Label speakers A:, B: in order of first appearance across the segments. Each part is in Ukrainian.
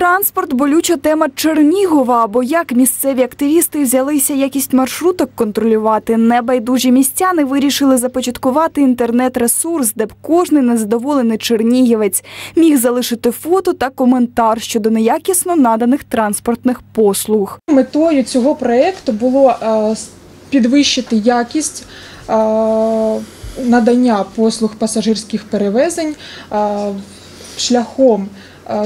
A: Транспорт болюча тема Чернігова, бо як місцеві активісти взялися якість маршруток контролювати, небайдужі містяни вирішили започаткувати інтернет-ресурс, де б кожний незадоволений чернігівець міг залишити фото та коментар щодо неякісно наданих транспортних послуг.
B: Метою цього проєкту було е, підвищити якість е, надання послуг пасажирських перевезень е, шляхом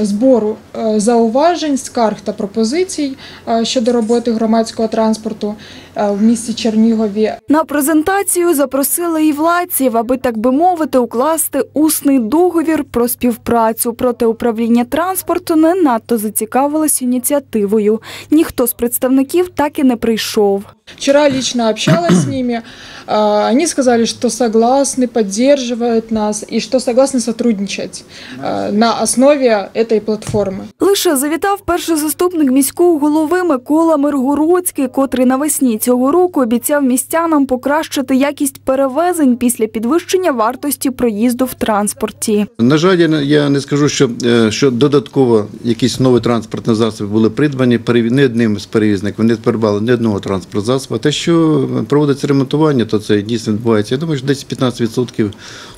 B: збору е, зауважень, скарг та пропозицій е, щодо роботи громадського транспорту е, в місті Чернігові.
A: На презентацію запросили і владців, аби так би мовити, укласти усний договір про співпрацю. Проте управління транспорту не надто зацікавилось ініціативою. Ніхто з представників так і не прийшов.
B: Вчера лично общалась с ними. А, Они сказали, что согласны, поддерживают нас и что согласны сотрудничать а, на основе этой платформы.
A: Лише завітав перший заступник міського голови Микола Миргородський, котрий навесні цього року обіцяв містянам покращити якість перевезень після підвищення вартості проїзду в транспорті.
C: На жаль, я не- я не скажу, що, е, що додатково якісь нові транспортні засоби були придбані переві- не одним з перевізників, вони не придбали ні одного транспортного засобу. Те, що проводиться ремонтування, то це дійсно відбувається. Я думаю, що десь 15%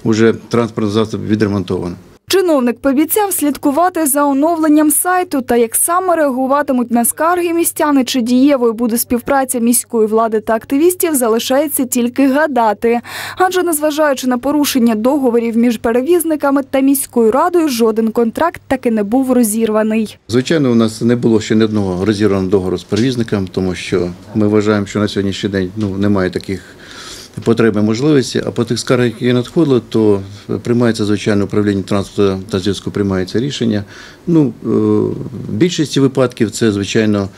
C: вже транспортних засобів відремонтовано.
A: Чиновник пообіцяв слідкувати за оновленням сайту та як саме реагуватимуть на скарги містяни чи дієвою буде співпраця міської влади та активістів, залишається тільки гадати. Адже незважаючи на порушення договорів між перевізниками та міською радою, жоден контракт таки не був розірваний.
C: Звичайно, у нас не було ще ні одного розірваного договору з перевізником, тому що ми вважаємо, що на сьогоднішній день ну, немає таких потреб і можливості. А по тих скаргах, які надходили, то приймається звичайно управління транспорту та зв'язку приймається рішення. Ну, е, в більшості випадків це, звичайно,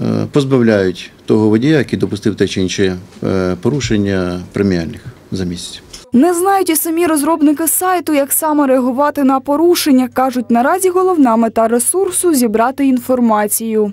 C: е, позбавляють того водія, який допустив те чи інше е, порушення преміальних за місяць.
A: Не знають і самі розробники сайту, як саме реагувати на порушення. кажуть, наразі головна мета ресурсу зібрати інформацію.